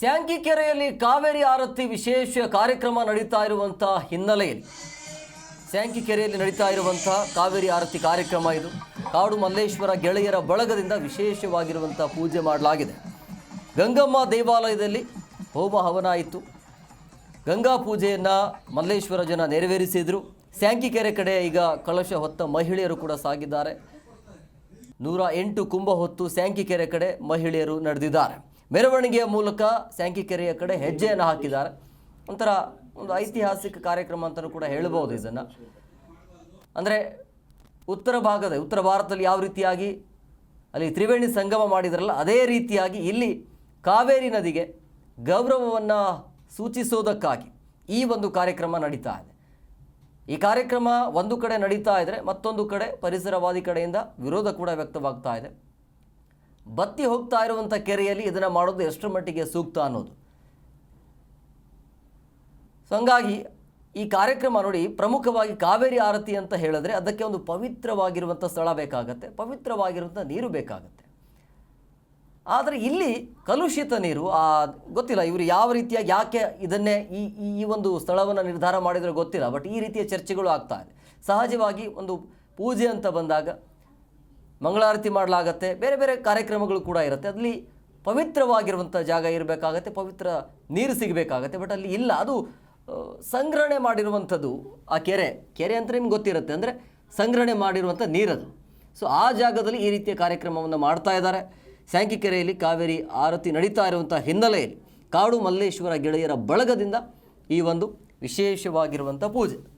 Sankey ಕೆರೆಯಲ್ಲಿ ಕಾವೇರಿ ಆರತಿ ವಿಶೇಷ ಕಾರ್ಯಕ್ರಮ ನಡೀತಾ ಇರುವಂಥ ಹಿನ್ನೆಲೆಯಲ್ಲಿ. ಸ್ಯಾಂಕಿ ಕೆರೆಯಲ್ಲಿ ನಡೀತಾ ಇರುವಂತಹ ಕಾವೇರಿ ಆರತಿ ಕಾರ್ಯಕ್ರಮ ಇದು. ಕಾಡು ಮಲ್ಲೇಶ್ವರ ಗೆಳೆಯರ ಬಳಗದಿಂದ ವಿಶೇಷವಾಗಿರುವಂಥ ಪೂಜೆ ಮಾಡಲಾಗಿದೆ. ಗಂಗಮ್ಮ ದೇವಾಲಯದಲ್ಲಿ ಹೋಮ ಹವನ ಆಯಿತು. ಗಂಗಾ ಪೂಜೆಯನ್ನು ಮಲ್ಲೇಶ್ವರ ಜನ ನೆರವೇರಿಸಿದರು. ಸ್ಯಾಂಕಿಕೆರೆ ಕಡೆ ಈಗ ಕಳಶ ಹೊತ್ತ ಮಹಿಳೆಯರು ಕೂಡ ಸಾಗಿದ್ದಾರೆ. ನೂರ ಎಂಟು ಕುಂಭ ಹೊತ್ತು ಸ್ಯಾಂಕಿಕೆರೆ ಕಡೆ ಮಹಿಳೆಯರು ನಡೆದಿದ್ದಾರೆ. ಮೆರವಣಿಗೆಯ ಮೂಲಕ ಸ್ಯಾಂಕಿ ಕೆರೆಯ ಕಡೆ ಹೆಜ್ಜೆಯನ್ನು ಹಾಕಿದ್ದಾರೆ. ಒಂಥರ ಒಂದು ಐತಿಹಾಸಿಕ ಕಾರ್ಯಕ್ರಮ ಅಂತಲೂ ಕೂಡ ಹೇಳ್ಬೋದು ಇದನ್ನು. ಅಂದರೆ ಉತ್ತರ ಭಾಗದ, ಉತ್ತರ ಭಾರತದಲ್ಲಿ ಯಾವ ರೀತಿಯಾಗಿ ಅಲ್ಲಿ ತ್ರಿವೇಣಿ ಸಂಗಮ ಮಾಡಿದ್ರಲ್ಲ, ಅದೇ ರೀತಿಯಾಗಿ ಇಲ್ಲಿ ಕಾವೇರಿ ನದಿಗೆ ಗೌರವವನ್ನು ಸೂಚಿಸೋದಕ್ಕಾಗಿ ಈ ಒಂದು ಕಾರ್ಯಕ್ರಮ ನಡೀತಾ ಇದೆ. ಈ ಕಾರ್ಯಕ್ರಮ ಒಂದು ಕಡೆ ನಡೀತಾ ಇದ್ದರೆ ಮತ್ತೊಂದು ಕಡೆ ಪರಿಸರವಾದಿ ಕಡೆಯಿಂದ ವಿರೋಧ ಕೂಡ ವ್ಯಕ್ತವಾಗ್ತಾ ಇದೆ. ಬತ್ತಿ ಹೋಗ್ತಾ ಇರುವಂಥ ಕೆರೆಯಲ್ಲಿ ಇದನ್ನು ಮಾಡೋದು ಎಷ್ಟರ ಮಟ್ಟಿಗೆ ಸೂಕ್ತ ಅನ್ನೋದು. ಸೊ ಹಂಗಾಗಿ ಈ ಕಾರ್ಯಕ್ರಮ ನೋಡಿ ಪ್ರಮುಖವಾಗಿ ಕಾವೇರಿ ಆರತಿ ಅಂತ ಹೇಳಿದ್ರೆ ಅದಕ್ಕೆ ಒಂದು ಪವಿತ್ರವಾಗಿರುವಂಥ ಸ್ಥಳ ಬೇಕಾಗತ್ತೆ ಪವಿತ್ರವಾಗಿರುವಂಥ ನೀರು ಬೇಕಾಗತ್ತೆ. ಆದರೆ ಇಲ್ಲಿ ಕಲುಷಿತ ನೀರು, ಆ, ಗೊತ್ತಿಲ್ಲ ಇವರು ಯಾವ ರೀತಿಯಾಗಿ ಯಾಕೆ ಇದನ್ನೇ ಈ- ಈ ಒಂದು ಸ್ಥಳವನ್ನು ನಿರ್ಧಾರ ಮಾಡಿದರೆ ಗೊತ್ತಿಲ್ಲ, ಬಟ್ ಈ ರೀತಿಯ ಚರ್ಚೆಗಳು ಆಗ್ತಾ ಇದೆ. ಸಹಜವಾಗಿ ಒಂದು ಪೂಜೆ ಅಂತ ಬಂದಾಗ ಮಂಗಳಾರತಿ ಮಾಡಲಾಗತ್ತೆ. ಬೇರೆ ಬೇರೆ ಕಾರ್ಯಕ್ರಮಗಳು ಕೂಡ ಇರುತ್ತೆ. ಅಲ್ಲಿ ಪವಿತ್ರವಾಗಿರುವಂಥ ಜಾಗ ಇರಬೇಕಾಗತ್ತೆ. ಪವಿತ್ರ ನೀರು ಸಿಗಬೇಕಾಗತ್ತೆ. ಬಟ್ ಅಲ್ಲಿ ಇಲ್ಲ. ಅದು ಸಂಗ್ರಹಣೆ ಮಾಡಿರುವಂಥದ್ದು. ಆ ಕೆರೆ ಕೆರೆ ಅಂತ ನಿಮ್ಗೆ ಗೊತ್ತಿರುತ್ತೆ. ಅಂದರೆ ಸಂಗ್ರಹಣೆ ಮಾಡಿರುವಂಥ ನೀರದು. ಸೊ ಆ ಜಾಗದಲ್ಲಿ ಈ ರೀತಿಯ ಕಾರ್ಯಕ್ರಮವನ್ನು ಮಾಡ್ತಾ ಇದ್ದಾರೆ. ಕೆರೆಯಲ್ಲಿ ಕಾವೇರಿ ಆರತಿ ನಡೀತಾ ಇರುವಂಥ ಹಿನ್ನೆಲೆಯಲ್ಲಿ ಕಾಡು ಮಲ್ಲೇಶ್ವರ ಗೆಳೆಯರ ಬಳಗದಿಂದ ಈ ಒಂದು ವಿಶೇಷವಾಗಿರುವಂಥ ಪೂಜೆ.